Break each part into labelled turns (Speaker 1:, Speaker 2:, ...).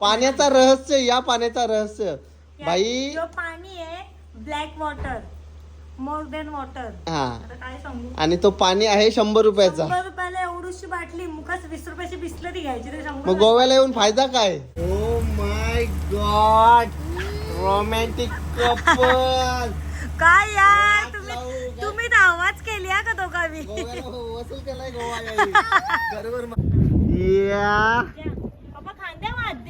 Speaker 1: पाण्याचा रहस्य या पाण्याचा रहस्य. बाई.
Speaker 2: जो पाणी आहे black water more than water
Speaker 1: हा.
Speaker 2: आता काय सांगू?
Speaker 1: आणि तो पाणी आहे शंभर रुपयाचा.
Speaker 2: शंभर रुपयाला एवढीशी बाटली मुखास वीस रुपयाची बिसलरी घ्यायची ते
Speaker 1: मग गोव्याला येऊन फायदा काय? Oh my God romantic couple
Speaker 2: काय यार तुम्ही? तुम्ही तर आवाज केली हा का दोघांनी?
Speaker 1: वसूल केलाय गोवा यायला. बरोबर मा- या
Speaker 2: पप्पा खांद्या वाद्या
Speaker 1: या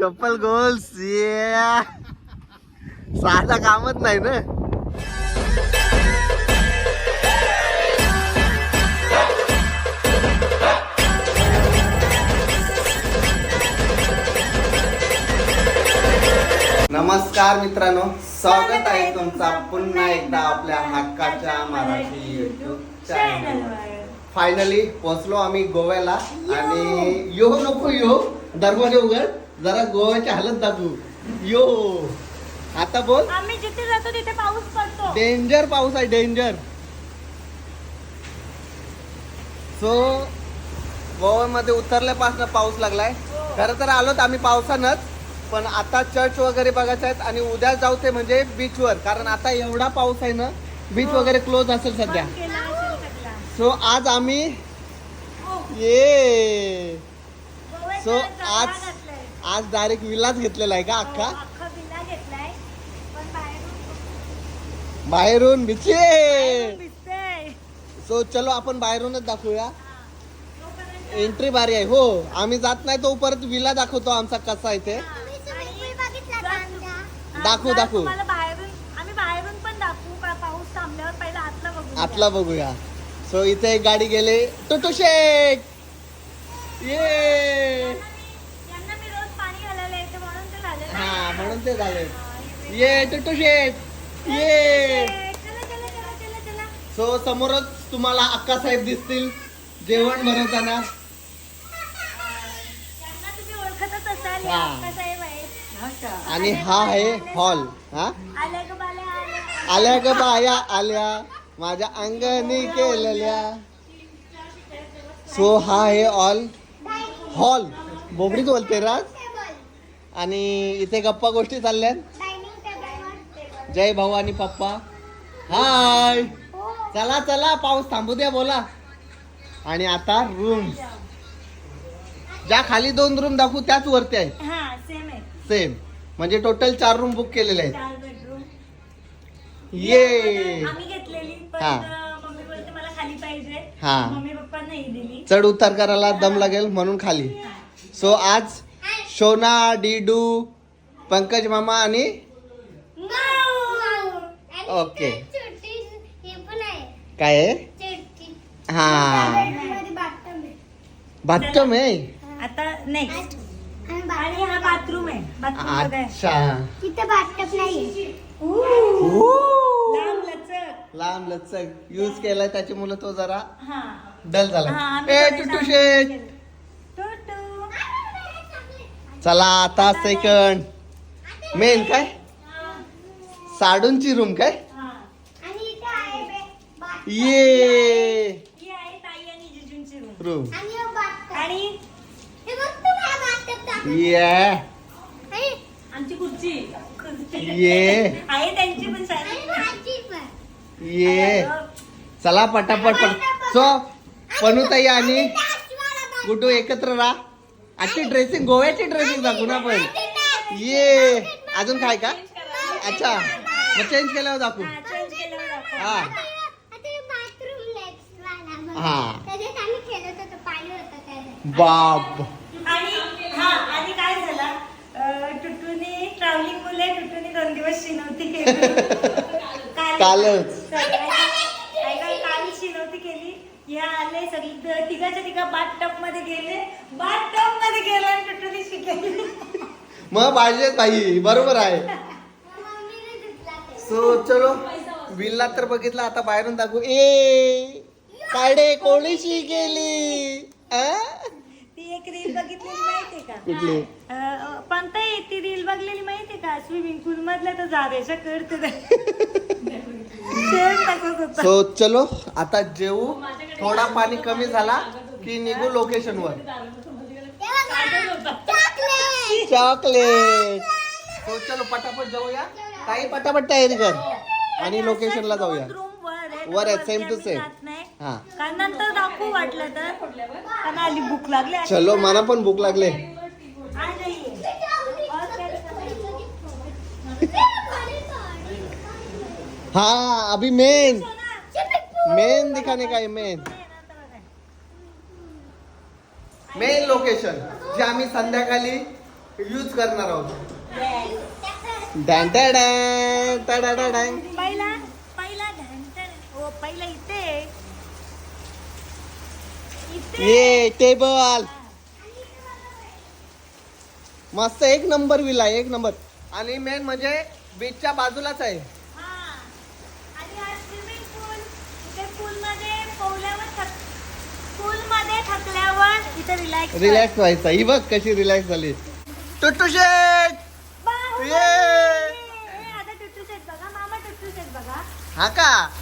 Speaker 2: कपल
Speaker 1: गोल्स या साधा कामच नाही ना. नमस्कार मित्रांनो स्वागत आहे तुमचा पुन्हा एकदा आपल्या हक्काच्या मराठी युट्यूब चॅनल फायनली पोहोचलो आम्ही गोव्याला. आणि यो नको यो. दरवाजा उघड. जरा गोव्याची हालत दाखवू. यो. आता बोल.
Speaker 2: आम्ही जिथे जातो तिथे पाऊस पडतो.
Speaker 1: डेंजर पाऊस आहे डेंजर सो गोव्यामध्ये उतरल्यापासून पाऊस लागलाय. खरं तर आलोत आम्ही पावसानंच पण आता चर्च वगैरे बघायचे आहेत आणि उद्या जाऊ ते म्हणजे बीचवर कारण आता एवढा पाऊस आहे ना बीच वगैरे क्लोज असेल सध्या
Speaker 2: बंद केला असेल सगळा.
Speaker 1: सो आज आम्ही
Speaker 2: हो,
Speaker 1: ये.
Speaker 2: जरा
Speaker 1: आज-. आज डायरेक्ट विलाच घेतलेला आहे का
Speaker 2: हो,
Speaker 1: अख्खा?
Speaker 2: अख्खा विला घेतलाय. पण बाहेरून दिसतंय.
Speaker 1: सो चलो आपण बाहेरूनच दाखवूया. एंट्री बारी आहे. हो आम्ही जात नाही तो परत विला दाखवतो आमचा कसा आहे ते. दाखवू, दाखवू.
Speaker 2: तुम्हाला बाहेरून आम्ही बाहेरून पण दाखवू. का पाऊस थांबल्यावर पहिला आतला बघू
Speaker 1: आतला बघूया. सो इथे एक गाडी गेले. टुटू शेक ये हा म्हणून ते झाले. ये टुटू शेक ये सो समोरच तुम्हाला अक्का साहेब दिसतील. जेवण बनवताना.
Speaker 2: हे.
Speaker 1: आणि हा आहे हॉल हा?
Speaker 2: आल्या ग
Speaker 1: बाया आल्या? माझ्या अंगणी केलेल्या. सो हा आहे ऑल हॉल बोबडीच बोलते राज? आणि इथे गप्पा गोष्टी चालल्यात. जय भाऊ आणि पप्पा. हाय चला चला पाऊस थांबू द्या बोला. आणि आता रूम ज्या खाली दोन रूम दाखवू त्याच वरती आहे.
Speaker 2: हा सेम
Speaker 1: म्हणजे टोटल चार रूम बुक केलेले आहेत. ये हा.
Speaker 2: अं, मम्मी बोलते मला खाली पाहिजे.
Speaker 1: हा.
Speaker 2: मम्मी पप्पा नाही दिली.
Speaker 1: चढ उतार करायला दम लागेल म्हणून खाली. सो आज शोना डीडू पंकज मामा आणि ओके काय आहे? हा. बाथटम आहे.
Speaker 2: आता नेक्स्ट आणि हा बाथरूम आहे. बाथरूम बघाय.
Speaker 1: अच्छा.
Speaker 3: तिथे
Speaker 2: लांब लचक
Speaker 1: लांब लचक युज केलाय त्याची मुलं तो जरा
Speaker 2: हा
Speaker 1: डल
Speaker 2: हा,
Speaker 1: झाला ए टुटू शेट.
Speaker 2: टुटू.
Speaker 1: चला आता सेकंड मेन काय साडूंची रूम काय
Speaker 2: हा.
Speaker 3: आणि इथे आहे बे- बाथ-
Speaker 1: ये
Speaker 2: ही आहे ताई आणि जिजूंची रूम
Speaker 3: आणि.
Speaker 1: ये
Speaker 2: आमची खुर्ची खुर्ची.
Speaker 1: ये
Speaker 2: आहे त्यांची पण
Speaker 3: पण.
Speaker 1: ये. चला पटापट पट. सो पनुताई आणि गुड्डू एकत्र राहा. आजची ड्रेसिंग गोव्याची ड्रेसिंग दाखवू ना
Speaker 3: नाही.
Speaker 1: ये. अजून काय का? अच्छा. मग चेंज केल्यावर दाखवू.
Speaker 2: हा.
Speaker 1: हा.
Speaker 3: पाणी.
Speaker 1: बाप.
Speaker 2: आणि काय झालं? टुटूने ट्रॅव्हलिंग मुले टुटूने दोन दिवस शिनवती काल-
Speaker 1: कालच.
Speaker 2: या आले सगळी. तिघाच्या तिघा बाथ टपमध्ये गेले. मध्ये गेले आणि शिकेली.
Speaker 1: मग पाहिजे ताई बरोबर आहे. सो चलो. विल्ला तर बघितला आता बाहेरून दाखवू. ए काडे कोणीशी गेली? आ?
Speaker 2: एक रील बघितलेली माहितीये का?
Speaker 1: कुठली?
Speaker 2: अं, पण ताई ती रील बघलेली माहितीये का? स्विमिंग पूल मधल्या तर जारेशा करते तसंच होतं?
Speaker 1: सो चलो आता जेवू. थोडा पाणी कमी झाला की निघू लोकेशन वर.
Speaker 3: चॉकलेट!
Speaker 1: चलो पटापट जाऊया. काही पटापट तयारी कर. आणि लोकेशनला जाऊया.
Speaker 2: वर आहे
Speaker 1: same.
Speaker 2: जात नाही.
Speaker 1: हा.
Speaker 2: कारण नंतर दाखवू वाटलं तर. कारण आली भूक लागली.
Speaker 1: चलो मला पण भूक लागले. हाँ अभी मेन मेन दिखाने का है मेन मेन लोकेशन जे आम्ही संध्याकाळी यूज करणार आहोत. डॅन डॅन डॅन, डॅन.
Speaker 2: पहिला पहिला घंटा हो पहिला इथे इथे
Speaker 1: ये टेबल मस्त एक नंबर विला एक नंबर आणि मेन म्हणजे बीचच्या बाजूलाच आहे.
Speaker 2: रिलॅक्स
Speaker 1: रिलॅक्स व्हायचा. ही बघ कशी रिलॅक्स झाली. टुट्टू शेट ये!
Speaker 2: आता टुटू शेट बघा.
Speaker 1: हा का ए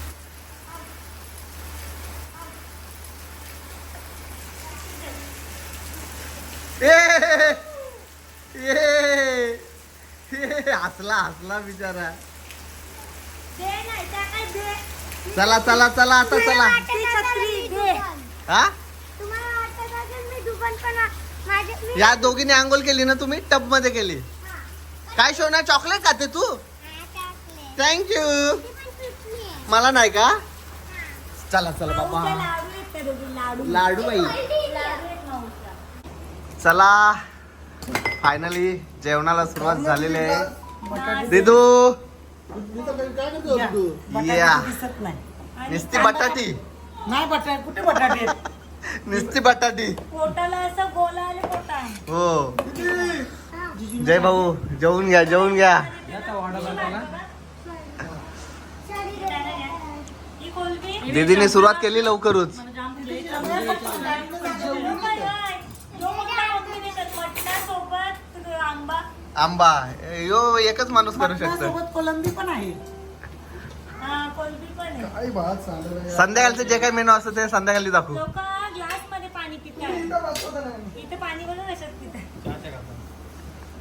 Speaker 1: ये ये, हसला हसला बिचारा. चला चला चला आता चला.
Speaker 2: ती छत्री दे.
Speaker 1: हा?
Speaker 3: तुम्हाला वाटतं का की मी दुकान पण माझे मी
Speaker 1: या दोघींनी आंघोळ केली ना तुम्ही? टबमध्ये केली काय शोना चॉकलेट खाते तू?
Speaker 3: चॉकलेट
Speaker 1: थँक्यू मला नाही का? चला चला बाबा.
Speaker 2: लाडू
Speaker 1: बाई. चला. फायनली जेवणाला सुरुवात झालेली आहे. दिदू. या.
Speaker 4: दिसत नाही.
Speaker 1: नुसती बटाटी.
Speaker 4: नाही बटाटे कुठे बटाटे?
Speaker 1: नुसती बटाटी.
Speaker 2: पोटाला असं गोला आले पोटा.
Speaker 1: हो. जय भाऊ जेवून घ्या जेवून घ्या. दीदीने सुरुवात केली लवकरच.
Speaker 2: आंबा.
Speaker 1: यो एकच माणूस करू शकतो
Speaker 4: मटणासोबत कोलंबी पण आहे.
Speaker 2: हा कोलबी पण आहे.
Speaker 1: संध्याकाळचं जे काही मेनू असतं ते संध्याकाळी दाखवू.
Speaker 2: लोक ग्लासमध्ये पाणी पितात. इथे पाणी बघा कशात पितात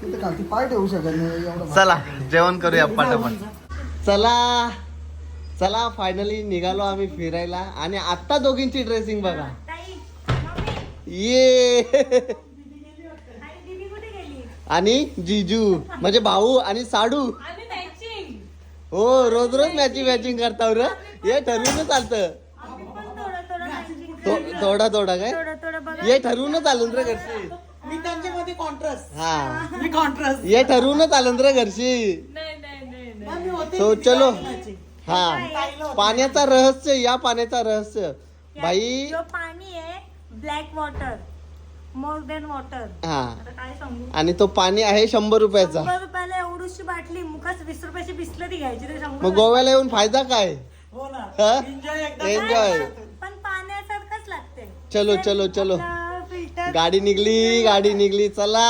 Speaker 5: तिथे. खालती पाय ठेवू शकत नाही एवढं
Speaker 1: चला जेवण करूया पटापट. चला चला फायनली निघालो आम्ही फिरायला. आणि आता दोघींची ड्रेसिंग बघा.
Speaker 2: ताई मम्मी
Speaker 1: ये.
Speaker 2: आणि
Speaker 1: जिजू म्हणजे भाऊ आणि साडू.
Speaker 2: आम्ही मॅचिंग
Speaker 1: हो रोज रोज मॅचिंग मॅचिंग करता र हे ठरवून चालतं
Speaker 2: थोडं थोडं मॅचिंग
Speaker 1: थो- थोडा थोडा काय?
Speaker 2: थोडं थोडं बघा.
Speaker 1: हे ठरवून चालून रे घरची.
Speaker 4: मी त्यांच्यामध्ये कॉन्ट्रास्ट
Speaker 1: हा.
Speaker 4: मी कॉन्ट्रास्ट
Speaker 1: हे ठरवून चालून रे So,
Speaker 4: तिथे
Speaker 1: चलो. हा. पाण्याचा रहस्य या पाण्याचा रहस्य. बाई
Speaker 2: जो पाणी आहे black water more than water
Speaker 1: हा.
Speaker 2: आता काय सांगू?
Speaker 1: आणि तो पाणी आहे शंभर रुपयाचा.
Speaker 2: शंभर रुपयाला एवढीशी बाटली मुखाच वीस रुपयाची बिसलरी घ्यायची शंभर
Speaker 1: मग गोव्याला येऊन फायदा काय?
Speaker 4: हो ना.
Speaker 1: हा?
Speaker 4: एन्जॉय एकदा
Speaker 1: एन्जॉय
Speaker 2: पण पाण्यासारखंच लागते.
Speaker 1: चलो चलो चलो.
Speaker 2: फिल्टर
Speaker 1: गाडी निघली गाडी निघली चला.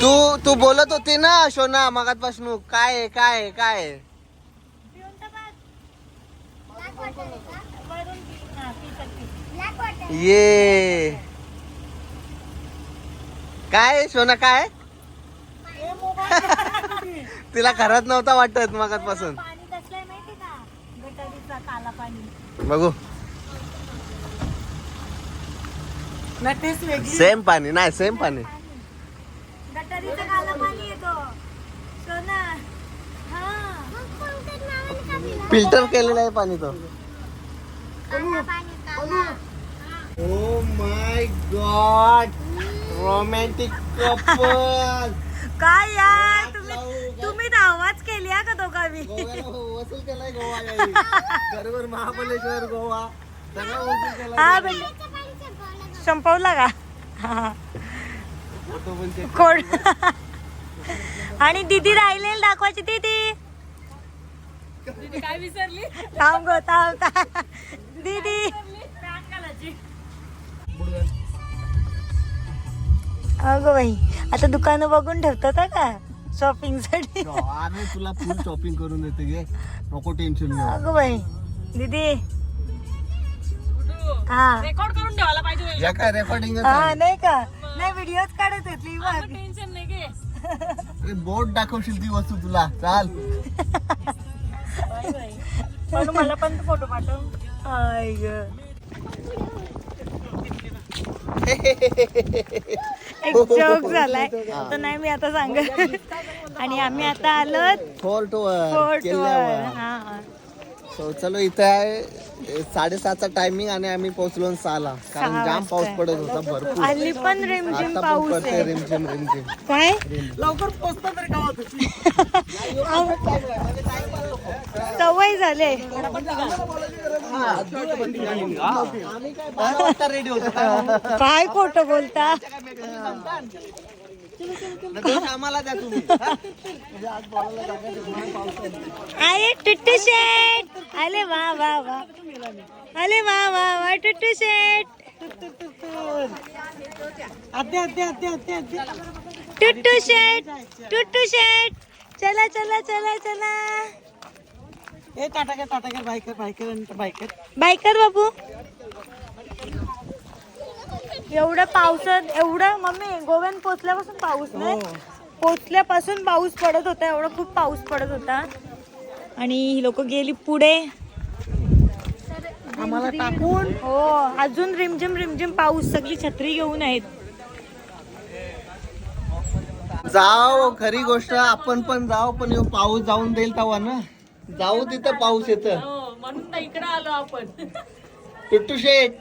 Speaker 1: तू तू बोलत होती ना शोना मगातपासून काय आहे, काय आहे? काय आहे?
Speaker 2: पिऊन तर बघ.
Speaker 3: ब्लॅक वॉटर आहे का
Speaker 2: वरून पी. हा, पी शकते.
Speaker 3: ब्लॅक वॉटर
Speaker 1: ये. काय सोना शोना काय तिला खरंच नव्हता वाटत
Speaker 2: मगात पासून
Speaker 1: बघू. सेम पाणी नाही सेम पाणी. फिल्टर केलेलं आहे पाणी तो.
Speaker 3: काला काला
Speaker 1: oh my God romantic couple
Speaker 2: काय यार तुम्ही तुम्ही तर आवाज केली हा का दोघांनी?
Speaker 1: वसूल केलाय गोवा याई. बरोबर महाबळेश्वर गोवा. सगळं वसूल केलाय
Speaker 2: हा बेटा
Speaker 3: त्याचं पाणी संपवलं का?
Speaker 2: संपवला का हा.
Speaker 1: फोटो पण check.
Speaker 2: कोण? आणि दीदी राहिलेली दाखवायची दीदी. काय विसरली? थांब गो थांब थांब. दीदी अगं बाई आता दुकानं बघून ठेवतात हा का? शॉपिंगसाठी.
Speaker 1: आम्ही तुला फुल शॉपिंग करून देते गे. नको टेन्शन घेऊ.
Speaker 2: अगं बाई दीदी. हा.
Speaker 4: रेकॉर्ड करून ठेवायला पाहिजे
Speaker 1: या काय रेकॉर्डिंग
Speaker 2: हा नाही का? नाही व्हिडिओज काढत होती बघ
Speaker 4: टेन्शन नाही घे
Speaker 1: बोट दाखवशील ती वस्तू तुला. चाल.
Speaker 2: पण मला पण फोटो पाठव. आय ग. एक जोक झालाय. तर नाही मी आता सांगत. आणि आम्ही आता आलो
Speaker 1: फोर्ट वर
Speaker 2: हा.
Speaker 1: So, चलो इथे आहे. साडेसातचा टायमिंग आणि आम्ही पोहोचलो सहाला. कारण
Speaker 2: सहा
Speaker 1: जाम. पाऊस पडत होता भरपूर.
Speaker 2: हल्ली पण रिमझिम
Speaker 1: आता पण
Speaker 2: पाऊस
Speaker 1: पडते
Speaker 2: आहे
Speaker 1: रिमझिम रिमझिम.
Speaker 2: काय?
Speaker 4: लवकर पोहोचतो तरी गावात
Speaker 2: सवय झाले.
Speaker 1: रेडी होतो.
Speaker 2: काय खोट बोलता?
Speaker 1: आम्हाला द्या तुम्ही.
Speaker 2: अरे टुट्टू शेट. आले वा वा वा. आले वा वा वा टुट्टू शेट. टुट्टू शेट टुट्टू शेट. चला चला चला चला.
Speaker 4: ए टाटा कर टाटा कर बायकर बायकर बायकर.
Speaker 2: बायकर बाबू. एवढं पावसात एवढं मम्मी गोव्यात पोचल्यापासून पाऊस नाही. पोचल्यापासून पाऊस पडत होता एवढा खूप पाऊस पडत होता. आणि ही लोक गेली पुढे.
Speaker 4: आम्हाला टाकून?
Speaker 2: हो अजून रिमझिम रिमझिम पाऊस सगळी छत्री घेऊन आहेत.
Speaker 1: जाओ खरी गोष्ट आपण पण जाऊ पण पाऊस जाऊन देईल तेव्हा ना. जाऊ तिथं पाऊस येत.
Speaker 4: म्हणून तर इकडे आलो आपण.
Speaker 1: टुट्टू शेठ.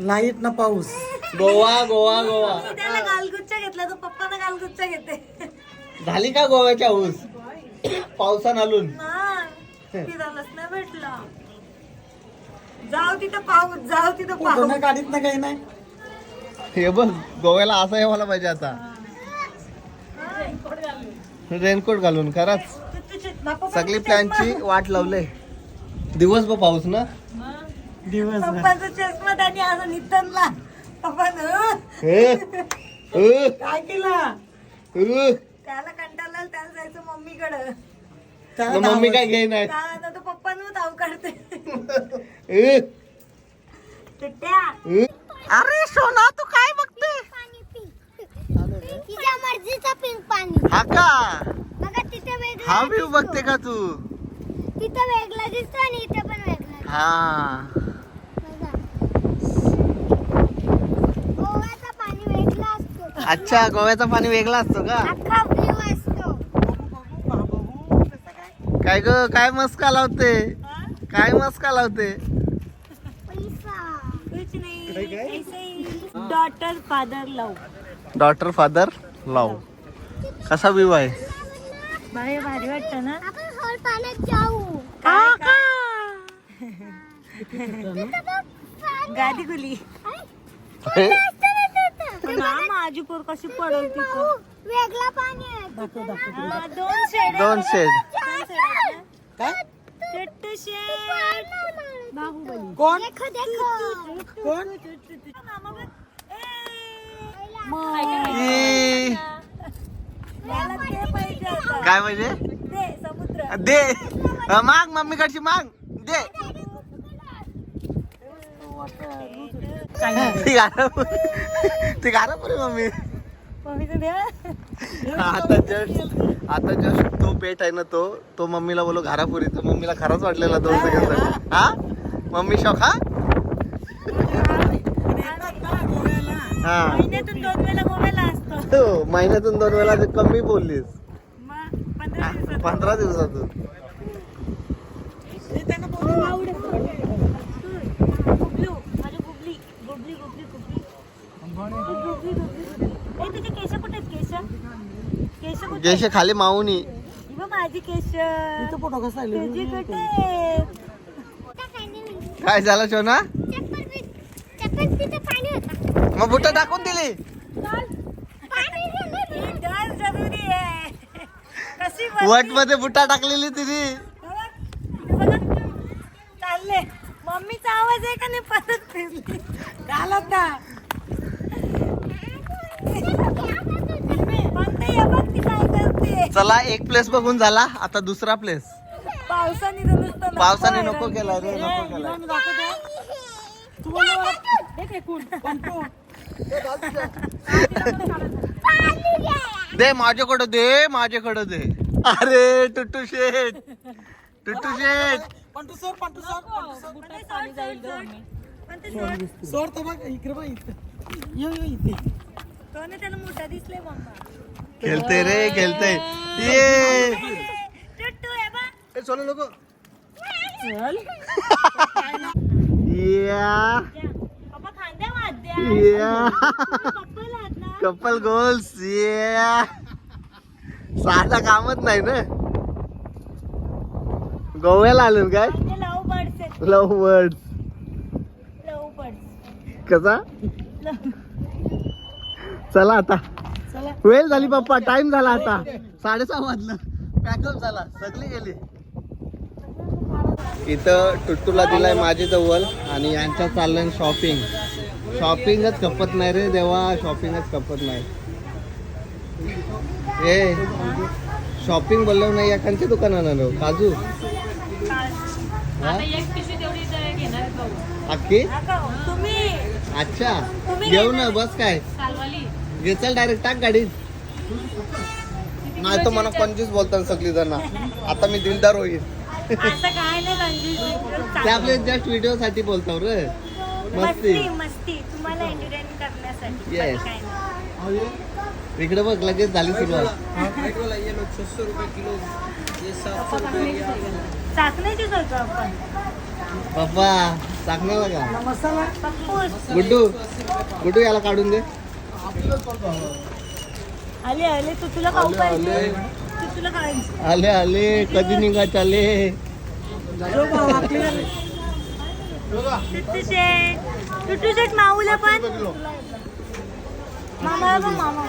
Speaker 4: लाइट ना पाऊस.
Speaker 1: गोवा गोवा गोवा.
Speaker 2: त्याला गालगुच्चा घेतला तो पप्पाना गालगुच्चा घेते.
Speaker 1: झाली का गोव्याच्या ऊस? पावसान आलून
Speaker 2: नाही फिरायलाच नाही भेटला. जाऊ तिथं पाऊस जाऊ तिथं पाऊस
Speaker 4: कोणा गाडीत ना काही नाही.
Speaker 1: हे बघ गोव्याला असं यायला पाहिजे आता. रेनकोट घालून खरंच. सगळी प्लॅनची वाट लावले. दिवसभर पाऊस ना?
Speaker 4: दिवस
Speaker 2: पप्पाचा चष्मा त्याने असं नितनला पप्पानं
Speaker 1: हे, अ,
Speaker 4: काय केला.
Speaker 2: त्याला कंटाळला त्याला जायचं मम्मीकडं.
Speaker 1: मम्मी काय घेईन आहे
Speaker 2: आता तो पप्पानं धाव काढते.
Speaker 1: अरे सोना तू काय बघते?
Speaker 3: पाणी पी तिच्या मर्जीचा पिंक पाणी.
Speaker 1: हा का?
Speaker 3: बघा तिथे वेगळा
Speaker 1: हा व्ह्यू बघते का तू?
Speaker 3: तिथे वेगळा दिसतो आणि इथे पण वेगळा
Speaker 1: हा
Speaker 3: बघा गोव्याचा पाणी वेगळा असतो
Speaker 1: अच्छा गोव्याचा पाणी वेगळा असतो का? काय ग काय मस्का लावते? काय मस्का लावते?
Speaker 3: पैसा.
Speaker 2: कुछ नाही daughter father love
Speaker 1: daughter father love कसा व्ह्यू आहे?
Speaker 2: भारी भारी वाटतं ना?
Speaker 3: आपण हॉल पाण्यात जाऊ.
Speaker 2: गादी गुली
Speaker 3: तिथं.
Speaker 2: आजूपूर कशी पडल तिथं?
Speaker 3: वेगळा पाणी आहे ना.
Speaker 2: हा, दोन शेड
Speaker 1: दोन शेड
Speaker 4: काय?
Speaker 2: शेड बाहुबली
Speaker 4: कोण?
Speaker 3: देखो देखो.
Speaker 4: कोण?
Speaker 2: मामा बघ.
Speaker 1: ई,
Speaker 2: याला ते पाहिजे आता.
Speaker 1: काय म्हणजे?
Speaker 2: ते समुद्र.
Speaker 1: दे. अ, माग मम्मीकडची माग. दे. ती गाणं ती गाणं मम्मी. आता जस्ट आता जस्ट तो पेट आहे ना तो तो मम्मीला बोलो घारापुरी तर मम्मीला खरंच वाटलेला दोन सेकंड हा? मम्मी शॉक हा?
Speaker 2: महिन्यातून दोन वेळा
Speaker 1: हो, कमी बोललीस.
Speaker 2: पंधरा
Speaker 1: दिवसातून.
Speaker 2: केस कुठे आहेत केस? केस कुठे
Speaker 1: जैसे खाली माऊनी
Speaker 2: ही बघ माझी केस.
Speaker 4: इथं फोटो कसा
Speaker 2: तुझी कुठे?
Speaker 1: काय झालं
Speaker 3: होता.
Speaker 1: मग बुट टाकून दिली.
Speaker 2: ही जरुरी आहे. कशी
Speaker 1: वटमध्ये बुटा टाकलेली तिने.
Speaker 2: चालले. मम्मीचा आवाज आहे का नाही? परत फिरली.
Speaker 4: काल आता
Speaker 2: फक्त हे बघ ती काय करते
Speaker 1: चला एक प्लेस बघून झाला आता दुसरा प्लेस
Speaker 2: पावसाने
Speaker 1: पावसाने नको. केला रे नको केला.
Speaker 4: हे
Speaker 1: दे माझ्याकडं दे माझ्याकडं दे. अरे टुट्टू शेठ. टुट्टू शेठ.
Speaker 4: पंटू सोड पंटू सोड पंटू.
Speaker 2: पण ते. सोड
Speaker 4: तर बघ इकडे बघ इथे. ये ये इथे.
Speaker 2: त्याला मोठा दिसलाय मम्मा
Speaker 1: खेळते रे खेळते ये.
Speaker 2: टुट्टू आहे बा
Speaker 5: सोनं लोक
Speaker 1: कपल गोल्स. या. साधा कामच नाही ना. गोव्याला आलो काय?
Speaker 2: लव
Speaker 1: वर्ड कसा? चला आता. वेळ झाली पप्पा टाइम झाला आता. साडेसहा वाजलं. पॅकअप झाला. सगळी गेली. इथं टुट्टूला दिलाय माझी जवळ आणि यांच्या चाललंय शॉपिंग शॉपिंगच खपत नाही रे देवा शॉपिंगच खपत नाही. ए शॉपिंग बोललो नाही एखाद्या दुकानानं काजू. हा? अक्की
Speaker 2: नका, तुम्ही.
Speaker 1: अच्छा. घेऊ ना. बस काय? घे चल डायरेक्ट टाक गाडीत नाही तर मला पंचवीस बोलतात सगळी जण. आता मी दिलदार होईल.
Speaker 2: असं काय नाही कंजूस
Speaker 1: ते आपले जस्ट व्हिडिओ साठी बोलतो रे. मस्ती.
Speaker 2: मस्ती तुम्हाला एंटरटेन करण्यासाठी. नाही.
Speaker 1: इकडे बघ लगेच झाली सुरुवात.
Speaker 2: चाकण्याची होतो आपण.
Speaker 1: पप्पा टाकणार का गुड्डू गुड्डू याला काढून दे.
Speaker 2: आले आले. तू तुला खाऊ
Speaker 1: आले,
Speaker 2: पाहिजे.
Speaker 1: आले.
Speaker 2: तू तुला खायचं.
Speaker 1: आले आले. कधी निघा चाले
Speaker 4: जो भाव आपल्याला
Speaker 2: टुट्टू शेट टुट्टू शेट माऊला पण. मामाला पण मामा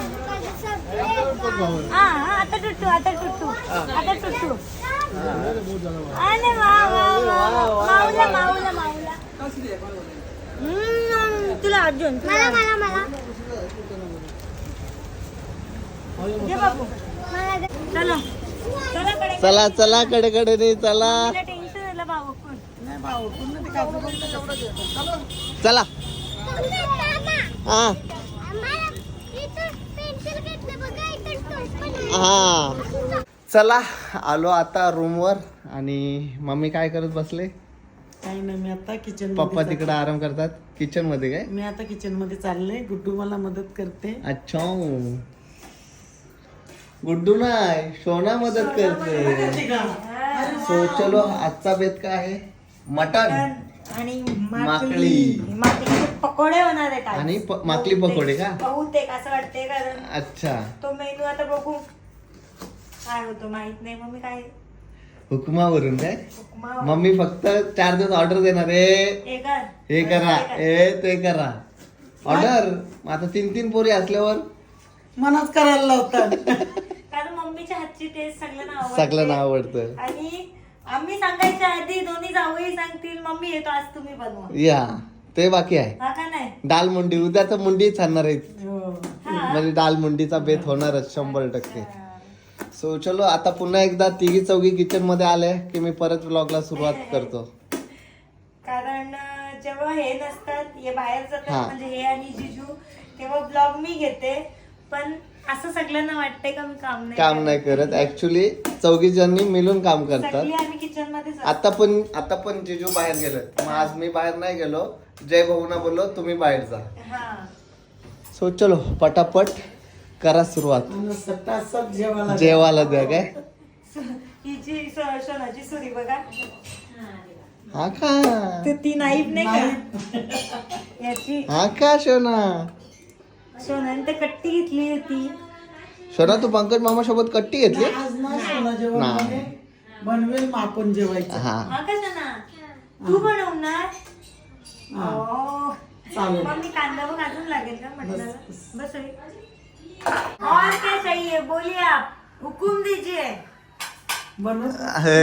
Speaker 2: हा हा आता टुट्टू आता टुट्टू आता टुट्टू अरे वा वा वा माऊला माऊला माऊला. तुला अर्जुन
Speaker 3: मला मला मला.
Speaker 2: घे बापू. चलो. चला कडे
Speaker 1: चला चला कडे कडे नाही चला.
Speaker 2: तिला टेन्शन आलं भाऊ
Speaker 1: चला. हा.
Speaker 3: पेन्सिल घेतलं बघा इथं टोप पण आहे.
Speaker 1: हा. चला आलो आता रूमवर आणि मम्मी काय करत बसले?
Speaker 4: काही नाही मी आता किचन
Speaker 1: पप्पा तिकडे आराम करतात? किचनमध्ये काय?
Speaker 4: मी आता किचनमध्ये चालले. गुड्डू मला मदत करते.
Speaker 1: अच्छा. गुड्डू नाही सोना मदत करते. सो चलो आजचा बेत काय आहे? मटन
Speaker 2: आणि
Speaker 1: माकळी.
Speaker 2: माकळीचे पकोडे होणार आज.
Speaker 1: आणि प- माकली पकोडे का?
Speaker 2: बहुतेक असं वाटते कारण
Speaker 1: अच्छा.
Speaker 2: तो मेनू आता बघू. काय होतो माहीत नाही. मम्मी काय
Speaker 1: हुकमावरून काय मम्मी फक्त चार दिवस ऑर्डर देणार आहे.
Speaker 2: हे कर.
Speaker 1: हे करा. ते करा. ऑर्डर आता तीन तीन पोरी असल्यावर?
Speaker 4: मनाच करायला लावतात.
Speaker 2: कारण मम्मीच्या हातची टेस्ट सगळ्यांना आवडते.
Speaker 1: सगळ्यांना आवडतं.
Speaker 2: आणि आम्ही सांगायच्या आधी दोन्ही जाऊही सांगतील मम्मी येतो आज तुम्ही बनवा.
Speaker 1: या. ते बाकी आहे.
Speaker 2: हा
Speaker 1: दाल मुंडी. उद्या तर मुंडीच आणणार आहेत.
Speaker 4: हो.
Speaker 1: म्हणजे दाल मुंडीचा बेत होणारच शंभर टक्के. सो चलो आता पुन्हा एकदा तिघी चौघी किचनमध्ये आले की मी परत व्लॉगला सुरुवात करतो.
Speaker 2: कारण जेव्हा हे नसतात हे बाहेर. जातात म्हणजे हे आणि जिजू तेव्हा ब्लॉग मी घेते. पण असं सगळ्यांना वाटतंय का मी काम नाही
Speaker 1: काम नाही करत? ऍक्च्युली चौघी जणी मिळून काम करतात.
Speaker 2: किचनमध्ये
Speaker 1: आता पण आता पण जिजू बाहेर गेलो मग आज मी बाहेर नाही गेलो. जय भाऊना बोललो तुम्ही बाहेर जा. सो चलो पटापट. करा सुरुवात.
Speaker 4: सटासट जेवायला
Speaker 1: जेवायला द्या काय?
Speaker 2: हिची स- सोनाची सुरी बघा.
Speaker 1: हा का?
Speaker 2: ते ती नाईफ नाही का? याची.
Speaker 1: हा का शोना
Speaker 2: सोनाने ते कट्टी घेतली होती.
Speaker 1: शोना तू पंकज मामा सोबत कट्टी घेतली?
Speaker 4: आज ना सोना जेवण
Speaker 1: नाही.
Speaker 4: मध्ये. बनवेल मग आपण जेवायचं.
Speaker 1: हा.
Speaker 2: हा का सोना तू बनवणार?
Speaker 4: हा.
Speaker 2: ओ.
Speaker 4: चालेल.
Speaker 2: मग मी कांदा पण अजून लागेल का म्हटलं? बस. और क्या चाहिए? बोलिए आप। हुकुम दीजिए।
Speaker 4: बनव
Speaker 1: हे,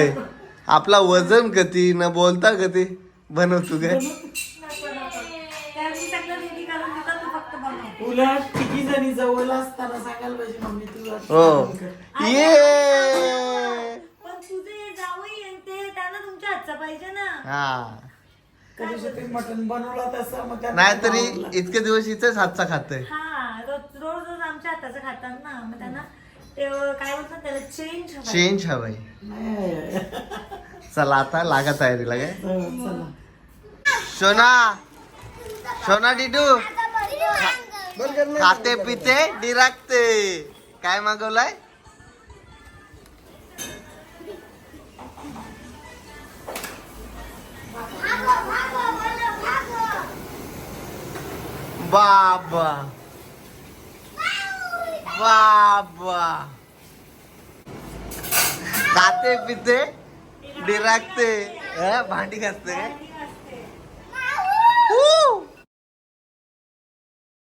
Speaker 1: आपला वजन कधी न बोलता कधी बनवतो काय?
Speaker 2: त्या मी सगळं रेडी करून देतात तू फक्त बनव.
Speaker 4: उलट किती जणी जवळ असताना सांगायला पाहिजे मम्मी तुला
Speaker 1: हो. ये!
Speaker 2: पण तुझे जावई आहे ते त्यांना तुमच्या हातचा पाहिजे ना.
Speaker 1: हा.
Speaker 4: त्या दिवशी ते मटण बनवलं तसं मग त्यांना
Speaker 1: नाहीतरी
Speaker 4: आवडलं.
Speaker 1: इतके दिवस इथेच हातचा खातोय.
Speaker 2: हा रोज रोज रोज आमच्या हाताचं खातात ना मग त्यांना ते काय बोलतात त्याला चेंज
Speaker 1: चेंज हवंय.
Speaker 4: नाही.
Speaker 1: चला आता लागा तयारीला काय?
Speaker 4: हो, चला.
Speaker 1: सोना सोना डिडू.
Speaker 5: नाही
Speaker 1: खाते पिते डिरागते काय मागवलाय? बाबा. बाबा. खाते पिते डिरागते भांडी घासते. काय